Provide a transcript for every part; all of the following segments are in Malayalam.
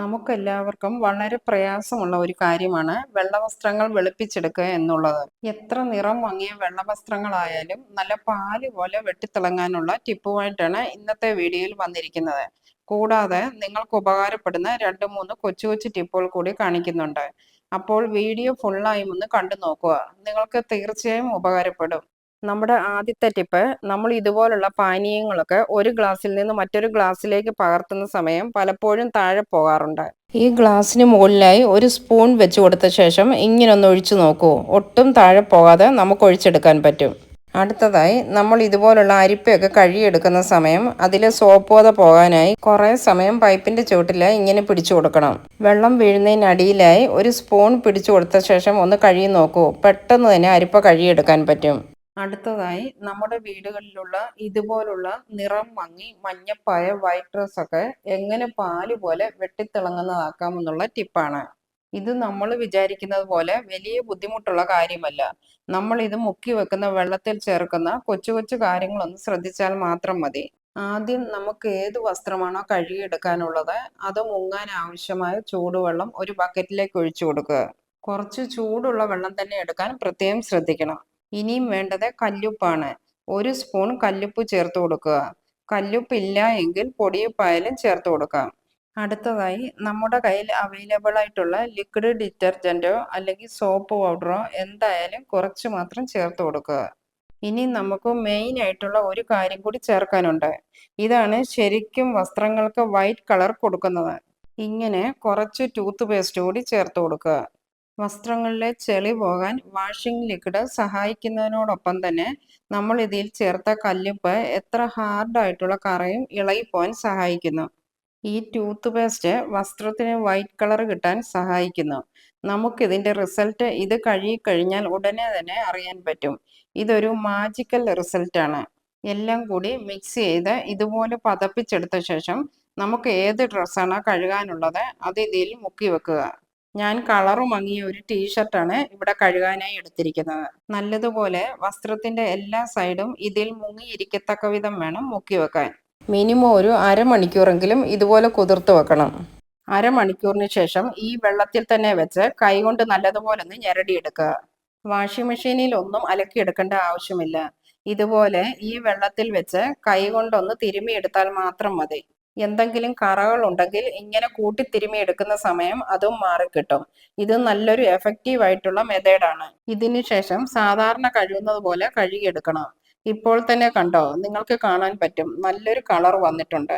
നമുക്കെല്ലാവർക്കും വളരെ പ്രയാസമുള്ള ഒരു കാര്യമാണ് വെള്ളവസ്ത്രങ്ങൾ വെളുപ്പിച്ചെടുക്കുക എന്നുള്ളത്. എത്ര നിറം വാങ്ങിയ വെള്ളവസ്ത്രങ്ങളായാലും നല്ല പാൽ പോലെ വെട്ടിത്തിളങ്ങാനുള്ള ടിപ്പുമായിട്ടാണ് ഇന്നത്തെ വീഡിയോയിൽ വന്നിരിക്കുന്നത്. കൂടാതെ നിങ്ങൾക്ക് ഉപകാരപ്പെടുന്ന രണ്ട് മൂന്ന് കൊച്ചു കൊച്ചു ടിപ്പുകൾ കൂടി കാണിക്കുന്നുണ്ട്. അപ്പോൾ വീഡിയോ ഫുള്ളായി ഒന്ന് കണ്ടു നോക്കുക നിങ്ങൾക്ക് തീർച്ചയായും ഉപകാരപ്പെടും. നമ്മുടെ ആദ്യത്തെ ടിപ്പ് നമ്മൾ ഇതുപോലുള്ള പാനീയങ്ങളൊക്കെ ഒരു ഗ്ലാസ്സിൽ നിന്ന് മറ്റൊരു ഗ്ലാസ്സിലേക്ക് പകർത്തുന്ന സമയം പലപ്പോഴും താഴെ പോകാറുണ്ട്. ഈ ഗ്ലാസ്സിന് മുകളിലായി ഒരു സ്പൂൺ വെച്ച് കൊടുത്ത ശേഷം ഇങ്ങനെ ഒന്ന് ഒഴിച്ചു നോക്കൂ. ഒട്ടും താഴെ പോകാതെ നമുക്ക് ഒഴിച്ചെടുക്കാൻ പറ്റും. അടുത്തതായി നമ്മൾ ഇതുപോലുള്ള അരിപ്പയൊക്കെ കഴുകിയെടുക്കുന്ന സമയം അതിൽ സോപ്പോത പോകാനായി കുറേ സമയം പൈപ്പിന്റെ ചുവട്ടിൽ ഇങ്ങനെ പിടിച്ചു കൊടുക്കണം. വെള്ളം വീഴുന്നതിനടിയിലായി ഒരു സ്പൂൺ പിടിച്ചു കൊടുത്ത ശേഷം ഒന്ന് കഴുകി നോക്കൂ. പെട്ടെന്ന് തന്നെ അരിപ്പ കഴുകിയെടുക്കാൻ പറ്റും. അടുത്തതായി നമ്മുടെ വീടുകളിലുള്ള ഇതുപോലുള്ള നിറം മങ്ങി മഞ്ഞപ്പായ വൈറ്റ് ഡ്രസ് ഒക്കെ എങ്ങനെ പാൽ പോലെ വെട്ടിത്തിളങ്ങുന്നതാക്കാമെന്നുള്ള ടിപ്പാണ് ഇത് നമ്മൾ വിചാരിക്കുന്നത് പോലെ വലിയ ബുദ്ധിമുട്ടുള്ള കാര്യമല്ല. നമ്മൾ ഇത് മുക്കി വെക്കുന്ന വെള്ളത്തിൽ ചേർക്കുന്ന കൊച്ചു കൊച്ചു കാര്യങ്ങളൊന്ന് ശ്രദ്ധിച്ചാൽ മാത്രം മതി. ആദ്യം നമുക്ക് ഏത് വസ്ത്രമാണോ കഴുകിയെടുക്കാനുള്ളത് അത് മുങ്ങാൻ ആവശ്യമായ ചൂടുവെള്ളം ഒരു ബക്കറ്റിലേക്ക് ഒഴിച്ചു കൊടുക്കുക. കുറച്ച് ചൂടുള്ള വെള്ളം തന്നെ എടുക്കാൻ പ്രത്യേകം ശ്രദ്ധിക്കണം. ഇനിയും വേണ്ടത് കല്ലുപ്പാണ്. ഒരു സ്പൂൺ കല്ലുപ്പ് ചേർത്ത് കൊടുക്കുക. കല്ലുപ്പില്ല എങ്കിൽ പൊടിയുപ്പായാലും ചേർത്ത് കൊടുക്കാം. അടുത്തതായി നമ്മുടെ കയ്യിൽ അവൈലബിൾ ആയിട്ടുള്ള ലിക്വിഡ് ഡിറ്റർജന്റോ അല്ലെങ്കിൽ സോപ്പ് പൗഡറോ എന്തായാലും കുറച്ച് മാത്രം ചേർത്ത് കൊടുക്കുക. ഇനി നമുക്ക് മെയിൻ ആയിട്ടുള്ള ഒരു കാര്യം കൂടി ചേർക്കാനുണ്ട്. ഇതാണ് ശരിക്കും വസ്ത്രങ്ങൾക്ക് വൈറ്റ് കളർ കൊടുക്കുന്നത്. ഇങ്ങനെ കുറച്ച് ടൂത്ത് പേസ്റ്റ് കൂടി ചേർത്ത് കൊടുക്കുക. വസ്ത്രങ്ങളിലെ ചെളി പോകാൻ വാഷിംഗ് ലിക്വിഡ് സഹായിക്കുന്നതിനോടൊപ്പം തന്നെ നമ്മൾ ഇതിൽ ചേർത്ത കല്ലുപ്പ് എത്ര ഹാർഡായിട്ടുള്ള കറയും ഇളകിപ്പോവാൻ സഹായിക്കുന്നു. ഈ ടൂത്ത് പേസ്റ്റ് വസ്ത്രത്തിന് വൈറ്റ് കളർ കിട്ടാൻ സഹായിക്കുന്നു. നമുക്കിതിന്റെ റിസൾട്ട് ഇത് കഴുകിക്കഴിഞ്ഞാൽ ഉടനെ തന്നെ അറിയാൻ പറ്റും. ഇതൊരു മാജിക്കൽ റിസൾട്ടാണ് എല്ലാം കൂടി മിക്സ് ചെയ്ത് ഇതുപോലെ പതപ്പിച്ചെടുത്ത ശേഷം നമുക്ക് ഏത് ഡ്രസ്സാണോ കഴുകാനുള്ളത് അത് ഇതിൽ മുക്കി വെക്കുക. ഞാൻ കളറും മങ്ങിയ ഒരു ടീഷർട്ടാണ് ഇവിടെ കഴുകാനായി എടുത്തിരിക്കുന്നത്. നല്ലതുപോലെ വസ്ത്രത്തിന്റെ എല്ലാ സൈഡും ഇതിൽ മുങ്ങിയിരിക്കത്തക്ക വിധം വേണം മുക്കി വെക്കാൻ. മിനിമം ഒരു അരമണിക്കൂറെങ്കിലും ഇതുപോലെ കുതിർത്ത് വെക്കണം. അരമണിക്കൂറിന് ശേഷം ഈ വെള്ളത്തിൽ തന്നെ വെച്ച് കൈകൊണ്ട് നല്ലതുപോലെ ഒന്ന് ഞെരടിയെടുക്കുക. വാഷിംഗ് മെഷീനിൽ ഒന്നും അലക്കിയെടുക്കേണ്ട ആവശ്യമില്ല. ഇതുപോലെ ഈ വെള്ളത്തിൽ വെച്ച് കൈകൊണ്ടൊന്ന് തിരുമിയെടുത്താൽ മാത്രം മതി. എന്തെങ്കിലും കറകൾ ഉണ്ടെങ്കിൽ ഇങ്ങനെ കൂട്ടി തിരുമി എടുക്കുന്ന സമയം അതും മാറിക്കിട്ടും. ഇത് നല്ലൊരു എഫക്റ്റീവ് ആയിട്ടുള്ള മെത്തേഡാണ് ഇതിനു ശേഷം സാധാരണ കഴുകുന്നത് പോലെ കഴുകിയെടുക്കണം. ഇപ്പോൾ തന്നെ കണ്ടോ നിങ്ങൾക്ക് കാണാൻ പറ്റും നല്ലൊരു കളർ വന്നിട്ടുണ്ട്.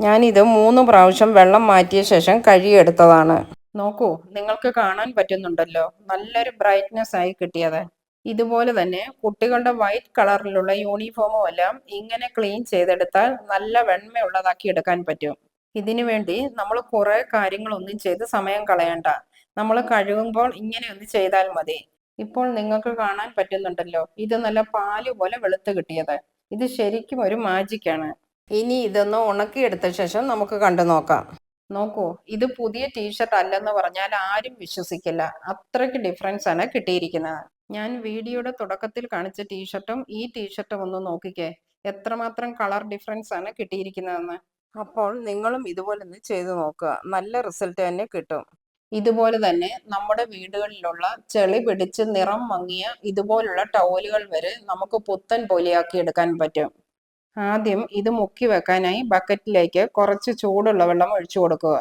ഞാനിത് മൂന്ന് പ്രാവശ്യം വെള്ളം മാറ്റിയ ശേഷം കഴുകിയെടുത്തതാണ്. നോക്കൂ നിങ്ങൾക്ക് കാണാൻ പറ്റുന്നുണ്ടല്ലോ. നല്ലൊരു ബ്രൈറ്റ്നെസ് ആയി കിട്ടിയത്. ഇതുപോലെ തന്നെ കുട്ടികളുടെ വൈറ്റ് കളറിലുള്ള യൂണിഫോമും എല്ലാം ഇങ്ങനെ ക്ലീൻ ചെയ്തെടുത്താൽ നല്ല വെണ്മയുള്ളതാക്കി എടുക്കാൻ പറ്റും. ഇതിനു വേണ്ടി നമ്മൾ കുറെ കാര്യങ്ങളൊന്നും ചെയ്ത് സമയം കളയണ്ട. നമ്മൾ കഴുകുമ്പോൾ ഇങ്ങനെ ഒന്ന് ചെയ്താൽ മതി. ഇപ്പോൾ നിങ്ങൾക്ക് കാണാൻ പറ്റുന്നുണ്ടല്ലോ ഇത് നല്ല പാൽ പോലെ വെളുത്ത് കിട്ടിയത്. ഇത് ശരിക്കും ഒരു മാജിക്കാണ് ഇനി ഇതൊന്ന് ഉണക്കിയെടുത്ത ശേഷം നമുക്ക് കണ്ടു നോക്കാം. നോക്കൂ ഇത് പുതിയ ടീഷർട്ട് അല്ലെന്ന് പറഞ്ഞാൽ ആരും വിശ്വസിക്കില്ല. അത്രയ്ക്ക് ഡിഫറൻസ് ആണ് കിട്ടിയിരിക്കുന്നത്. ഞാൻ വീഡിയോയുടെ തുടക്കത്തിൽ കാണിച്ച ടീഷർട്ടും ഈ ടീഷർട്ടും ഒന്ന് നോക്കിക്കേ. എത്രമാത്രം കളർ ഡിഫറൻസ് ആണ് കിട്ടിയിരിക്കുന്നതെന്ന്. അപ്പോൾ നിങ്ങളും ഇതുപോലെ ഒന്ന് ചെയ്തു നോക്കുക. നല്ല റിസൾട്ട് തന്നെ കിട്ടും. ഇതുപോലെ തന്നെ നമ്മുടെ വീടുകളിലുള്ള ചെളി പിടിച്ച് നിറം മങ്ങിയ ഇതുപോലുള്ള ടൗലുകൾ വരെ നമുക്ക് പുത്തൻ പോലെയാക്കി എടുക്കാൻ പറ്റും. ആദ്യം ഇത് മുക്കി വെക്കാനായി ബക്കറ്റിലേക്ക് കുറച്ച് ചൂടുള്ള വെള്ളം ഒഴിച്ചു കൊടുക്കുക.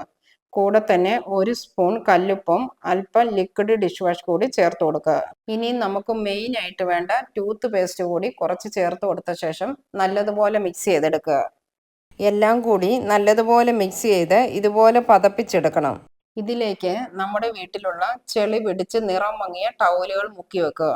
കൂടെ തന്നെ ഒരു സ്പൂൺ കല്ലുപ്പും അല്പം ലിക്വിഡ് ഡിഷ് വാഷ് കൂടി ചേർത്ത് കൊടുക്കുക. ഇനി നമുക്ക് മെയിൻ ആയിട്ട് വേണ്ട ടൂത്ത് പേസ്റ്റ് കൂടി കുറച്ച് ചേർത്ത് കൊടുത്ത ശേഷം നല്ലതുപോലെ മിക്സ് ചെയ്തെടുക്കുക. എല്ലാം കൂടി നല്ലതുപോലെ മിക്സ് ചെയ്ത് ഇതുപോലെ പതപ്പിച്ചെടുക്കണം. ഇതിലേക്ക് നമ്മുടെ വീട്ടിലുള്ള ചെളി പിടിച്ച് നിറം മങ്ങിയ ടൗലുകൾ മുക്കി വെക്കുക.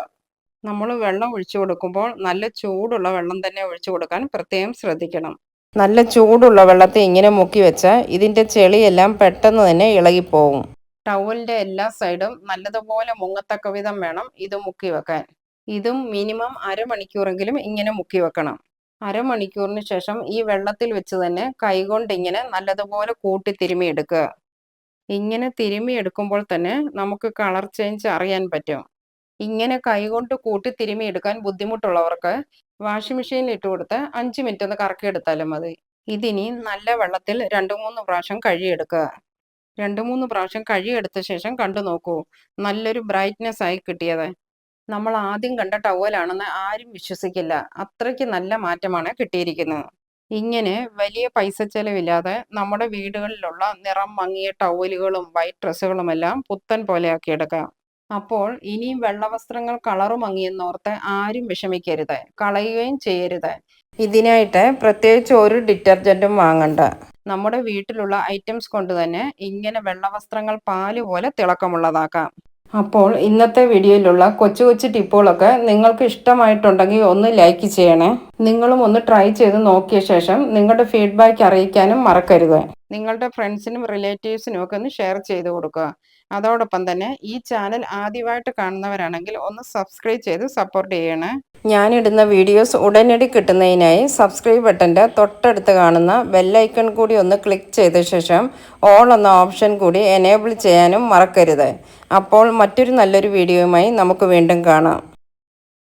നമ്മൾ വെള്ളം ഒഴിച്ചു കൊടുക്കുമ്പോൾ നല്ല ചൂടുള്ള വെള്ളം തന്നെ ഒഴിച്ചു കൊടുക്കാൻ പ്രത്യേകം ശ്രദ്ധിക്കണം. നല്ല ചൂടുള്ള വെള്ളത്തിൽ ഇങ്ങനെ മുക്കി വെച്ചാൽ ഇതിന്റെ ചെളിയെല്ലാം പെട്ടെന്ന് തന്നെ ഇളകിപ്പോവും. ടവലിന്റെ എല്ലാ സൈഡും നല്ലതുപോലെ മുങ്ങത്തക്ക വിധം വേണം ഇത് മുക്കി വെക്കാൻ. ഇതും മിനിമം അരമണിക്കൂറെങ്കിലും ഇങ്ങനെ മുക്കി വെക്കണം. അരമണിക്കൂറിന് ശേഷം ഈ വെള്ളത്തിൽ വെച്ച് തന്നെ കൈകൊണ്ട് ഇങ്ങനെ നല്ലതുപോലെ കൂട്ടി തിരുമിയെടുക്കുക ഇങ്ങനെ തിരുമിയെടുക്കുമ്പോൾ തന്നെ നമുക്ക് കളർ ചേഞ്ച് അറിയാൻ പറ്റും. ഇങ്ങനെ കൈകൊണ്ട് കൂട്ടി തിരുമിയെടുക്കാൻ ബുദ്ധിമുട്ടുള്ളവർക്ക് വാഷിംഗ് മെഷീനിൽ ഇട്ട് കൊടുത്ത് അഞ്ച് മിനിറ്റ് ഒന്ന് കറക്കി എടുത്താലും മതി. ഇതിനി നല്ല വെള്ളത്തിൽ രണ്ട് മൂന്ന് പ്രാവശ്യം കഴുകിയെടുക്കുക. രണ്ട് മൂന്ന് പ്രാവശ്യം കഴുകിയെടുത്ത ശേഷം കണ്ടു നോക്കൂ നല്ലൊരു ബ്രൈറ്റ്നെസ് ആയി കിട്ടിയത്. നമ്മൾ ആദ്യം കണ്ട ടവലാണെന്ന് ആരും വിശ്വസിക്കില്ല. അത്രയ്ക്ക് നല്ല മാറ്റമാണ് കിട്ടിയിരിക്കുന്നത്. ഇങ്ങനെ വലിയ പൈസ ചെലവില്ലാതെ നമ്മുടെ വീടുകളിലുള്ള നിറം മങ്ങിയ ടവലുകളും വൈറ്റ് ഡ്രസ്സുകളുമെല്ലാം പുത്തൻ പോലെയാക്കിയെടുക്കാം അപ്പോൾ ഇനിയും വെള്ളവസ്ത്രങ്ങൾ കളറ് മങ്ങിയെന്നോർത്ത് ആരും വിഷമിക്കരുത് കളയുകയും ചെയ്യരുത്. ഇതിനായിട്ട് പ്രത്യേകിച്ച് ഒരു ഡിറ്റർജന്റും വാങ്ങണ്ട. നമ്മുടെ വീട്ടിലുള്ള ഐറ്റംസ് കൊണ്ട് തന്നെ ഇങ്ങനെ വെള്ളവസ്ത്രങ്ങൾ പാൽ പോലെ തിളക്കമുള്ളതാക്കാം. അപ്പോൾ ഇന്നത്തെ വീഡിയോയിലുള്ള കൊച്ചു കൊച്ചു ടിപ്പുകളൊക്കെ നിങ്ങൾക്ക് ഇഷ്ടമായിട്ടുണ്ടെങ്കിൽ ഒന്ന് ലൈക്ക് ചെയ്യണേ. നിങ്ങളും ഒന്ന് ട്രൈ ചെയ്ത് നോക്കിയ ശേഷം നിങ്ങളുടെ ഫീഡ്ബാക്ക് അറിയിക്കാനും മറക്കരുത്. നിങ്ങളുടെ ഫ്രണ്ട്സിനും റിലേറ്റീവ്സിനും ഒക്കെ ഒന്ന് ഷെയർ ചെയ്ത് കൊടുക്കുക. അതോടൊപ്പം തന്നെ ഈ ചാനൽ ആദ്യമായിട്ട് കാണുന്നവരാണെങ്കിൽ ഒന്ന് സബ്സ്ക്രൈബ് ചെയ്ത് സപ്പോർട്ട് ചെയ്യണേ. ഞാനിടുന്ന വീഡിയോസ് ഉടനടി കിട്ടുന്നതിനായി സബ്സ്ക്രൈബ് ബട്ടന്റെ തൊട്ടടുത്ത് കാണുന്ന ബെല്ലൈക്കൺ കൂടി ഒന്ന് ക്ലിക്ക് ചെയ്ത ശേഷം ഓൾ എന്ന ഓപ്ഷൻ കൂടി എനേബിൾ ചെയ്യാനും മറക്കരുത്. അപ്പോൾ മറ്റൊരു നല്ലൊരു വീഡിയോയുമായി നമുക്ക് വീണ്ടും കാണാം.